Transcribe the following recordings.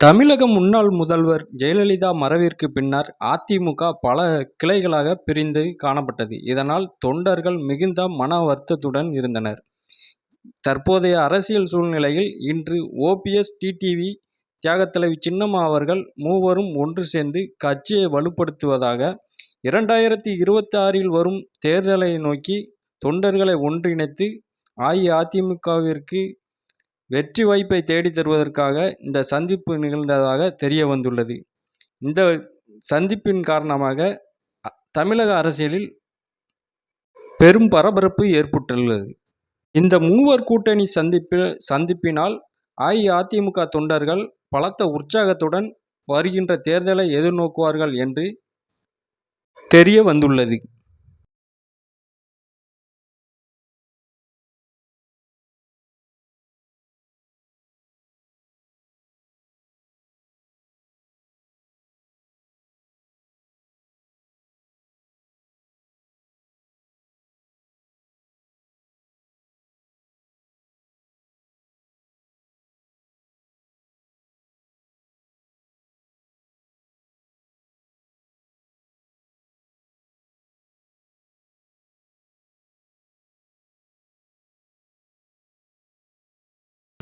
தமிழக முன்னாள் முதல்வர் ஜெயலலிதா மறைவிற்கு பின்னர் அதிமுக பல கிளைகளாக பிரிந்து காணப்பட்டது. இதனால் தொண்டர்கள் மிகுந்த மன வருத்தத்துடன் இருந்தனர். தற்போதைய அரசியல் சூழ்நிலையில் இன்று ஓபிஎஸ் டிடிவி தியாகத்தலைவி சின்னம்மா அவர்கள் மூவரும் ஒன்று சேர்ந்து கட்சியை வலுப்படுத்துவதாக இரண்டாயிரத்து இருபத்தாறில் வரும் தேர்தலை நோக்கி தொண்டர்களை ஒன்றிணைத்து அஇஅதிமுகவிற்கு வெற்றி வாய்ப்பை தேடித் தருவதற்காக இந்த சந்திப்பு நிகழ்ந்ததாக தெரிய வந்துள்ளது. இந்த சந்திப்பின் காரணமாக தமிழக அரசியலில் பெரும் பரபரப்பு ஏற்பட்டுள்ளது. இந்த மூவர் கூட்டணி சந்திப்பில் சந்திப்பினால் அஇஅதிமுக தொண்டர்கள் பலத்த உற்சாகத்துடன் வருகின்ற தேர்தலை எதிர்நோக்குவார்கள் என்று தெரிய வந்துள்ளது.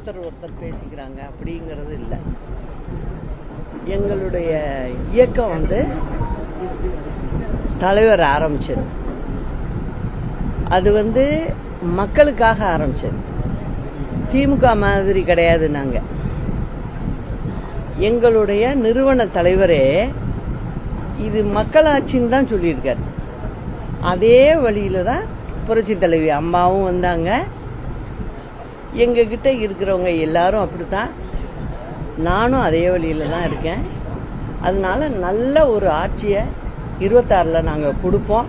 ஒருத்தர் ஒருத்தர் பேசிக்கிறாங்க அப்படிங்கிறது இல்லை. எங்களுடைய இயக்கம் வந்து தலைவர் ஆரம்பிச்சது. அது வந்து மக்களுக்காக ஆரம்பிச்சது. திமுக மாதிரி கிடையாது நாங்க. எங்களுடைய நிறுவன தலைவரே இது மக்களாட்சின்னு தான் சொல்லியிருக்காரு. அதே வழியில தான் புரட்சி தலைவி அம்மாவும் வந்தாங்க. எங்ககிட்ட இருக்கிறவங்க எல்லாரும் அப்படித்தான். நானும் அதே வழியில தான் இருக்கேன். அதனால நல்ல ஒரு ஆட்சியை இருபத்தாறில் நாங்கள் கொடுப்போம்.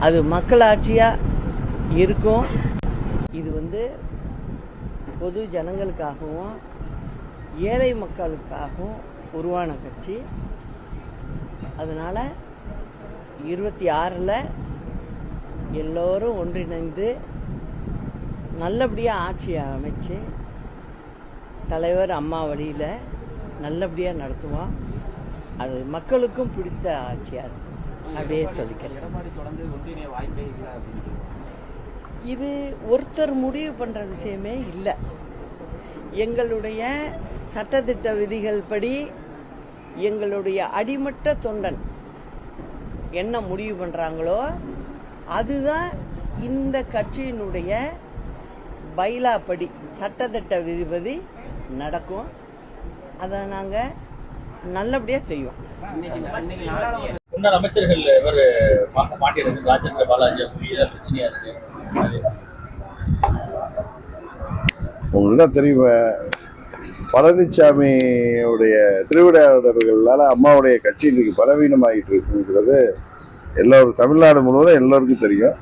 அது மக்களாட்சியாக இருக்கும். இது வந்து பொது ஜனங்களுக்காகவும் ஏழை மக்களுக்காகவும் உருவான கட்சி. அதனால் இருபத்தி ஆறில் எல்லோரும் ஒன்றிணைந்து நல்லபடியாக ஆட்சியை அமைச்சு தலைவர் அம்மா வழியில் நல்லபடியாக நடத்துவோம் அது மக்களுக்கும் பிடித்த ஆட்சியாக இருக்கும் அப்படியே சொல்லிக்கிறேன். இது ஒருத்தர் முடிவு பண்ணுற விஷயமே இல்லை. எங்களுடைய சட்டத்திட்ட விதிகள் படி எங்களுடைய அடிமட்ட தொண்டன் என்ன முடிவு பண்ணுறாங்களோ அதுதான் இந்த கட்சியினுடைய பைலா படி சட்டத்திட்ட விதிபதி நடக்கும். அதை நாங்கள் நல்லபடியாக செய்வோம். இன்னைக்கு இன்னைக்கு நாடாளுமன்ற முன்னாள் அமைச்சர்கள் இவர் மாட்டியிருக்கு ராஜேந்திர பாலாஜி பிரச்சனையா இருக்கு. உங்களுக்கு தான் தெரியும்? பழனிசாமியுடைய திருவிடையாளர்களால் அம்மாவுடைய கட்சி இன்றைக்கு பலவீனமாகிட்டு இருக்குங்கிறது எல்லோரும் தமிழ்நாடு முழுவதும் எல்லோருக்கும் தெரியும்.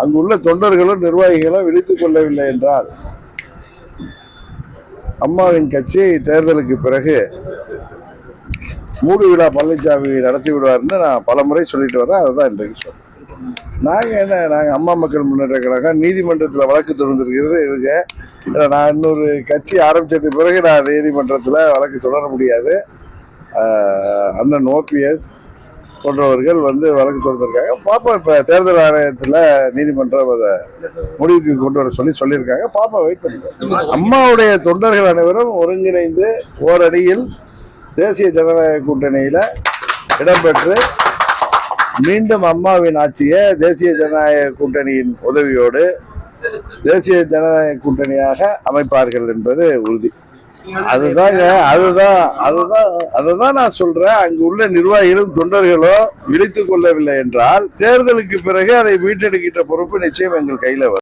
அங்குள்ள தொண்டர்களும் நிர்வாகிகளும் விழித்துக் கொள்ளவில்லை என்றால் அம்மாவின் கட்சி தேர்தலுக்கு பிறகு மூடு விழா பழனிசாமி நடத்தி விடுவார்னு நான் பல முறை சொல்லிட்டு வரேன். அதை தான் இன்றைக்கு சொல்றேன் நாங்கள் என்ன நாங்கள் அம்மா மக்கள் முன்னேற்ற கழகம் நீதிமன்றத்தில் வழக்கு தொடர்ந்துருக்கிறது. இவங்க நான் இன்னொரு கட்சி ஆரம்பித்தது பிறகு நான் நீதிமன்றத்தில் வழக்கு தொடர முடியாது. அண்ணன் ஓபிஎஸ் போன்றவர்கள் வந்து வழக்கு தொடர்ந்துருக்காங்க பாப்பா இப்போ தேர்தல் ஆணையத்தில் நீதிமன்றம் அதை முடிவுக்கு கொண்டு வர சொல்லி சொல்லியிருக்காங்க. பாப்பா வெயிட் பண்ணிக்கலாம் அம்மாவுடைய தொண்டர்கள் அனைவரும் ஒருங்கிணைந்து ஓரடியில் தேசிய ஜனநாயக கூட்டணியில் இடம்பெற்று மீண்டும் அம்மாவின் ஆட்சியை தேசிய ஜனநாயக கூட்டணியின் உதவியோடு தேசிய ஜனநாயக கூட்டணியாக அமைப்பார்கள் என்பது உறுதி. அதுதாங்க அதுதான் அதுதான் அதுதான் நான் சொல்றேன். அங்கு உள்ள நிர்வாகிகளும் தொண்டர்களும் விழித்துக் கொள்ளவில்லை என்றால் தேர்தலுக்கு பிறகு அதை மீட்டெடுக்கின்ற பொறுப்பு நிச்சயம் எங்கள் கையில வரும்.